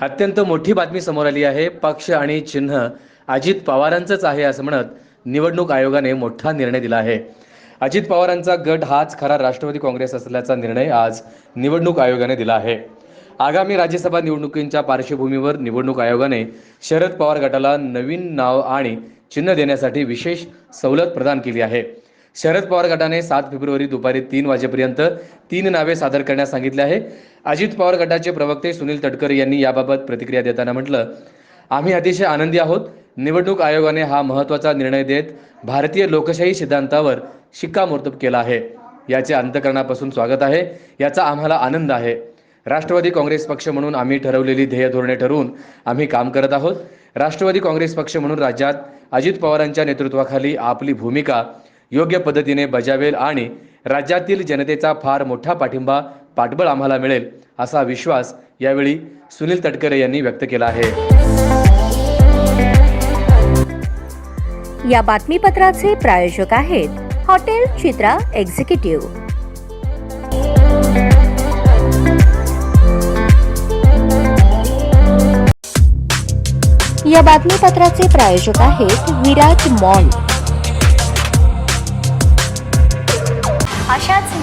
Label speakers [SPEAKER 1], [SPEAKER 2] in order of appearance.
[SPEAKER 1] अत्यंत मोठी बातमी समोर आली आहे. पक्ष आणि चिन्ह अजित पवारांचंच आहे असं म्हणत निवडणूक आयोगाने मोठा निर्णय दिला आहे. अजित पवारांचा गट हाच खरा राष्ट्रवादी काँग्रेस असल्याचा निर्णय आज निवडणूक आयोगाने दिला आहे. आगामी राज्यसभा निवडणुकींच्या पार्श्वभूमीवर निवडणूक आयोगाने शरद पवार गटाला नवीन नाव आणि चिन्ह देण्यासाठी विशेष सवलत प्रदान केली आहे. शरद पवार गटाने सात फेब्रुवारी दुपारी तीन वाजेपर्यंत तीन नावे सादर करण्यास सांगितले आहे. अजित पवार गटाचे प्रवक्ते सुनील तटकर यांनी याबाबत प्रतिक्रिया देताना म्हटलं आम्ही अतिशय आनंदी आहोत. निवडणूक आयोगाने हा महत्त्वाचा निर्णय देत भारतीय लोकशाही सिद्धांतावर शिक्कामोर्तब केला आहे. याचे अंतकरणापासून स्वागत आहे. याचा आम्हाला आनंद आहे. राष्ट्रवादी काँग्रेस पक्ष म्हणून आम्ही ठरवलेली ध्येय धोरणे ठरवून आम्ही काम करत आहोत. राष्ट्रवादी काँग्रेस पक्ष म्हणून राज्यात अजित पवारांच्या नेतृत्वाखाली आपली भूमिका योग्य पद्धतीने बजावेल आणि राज्यातील जनतेचा फार मोठा पाठिंबा पाठबळ आम्हाला मिळेल असा विश्वास यावेळी सुनील तटकरे यांनी व्यक्त केला आहे.
[SPEAKER 2] या बातमीपत्राचे प्रायोजक आहेत हॉटेल चित्रा एक्झिक्युटिव्ह. या बातमीपत्राचे प्रायोजक आहेत विराज मॉल.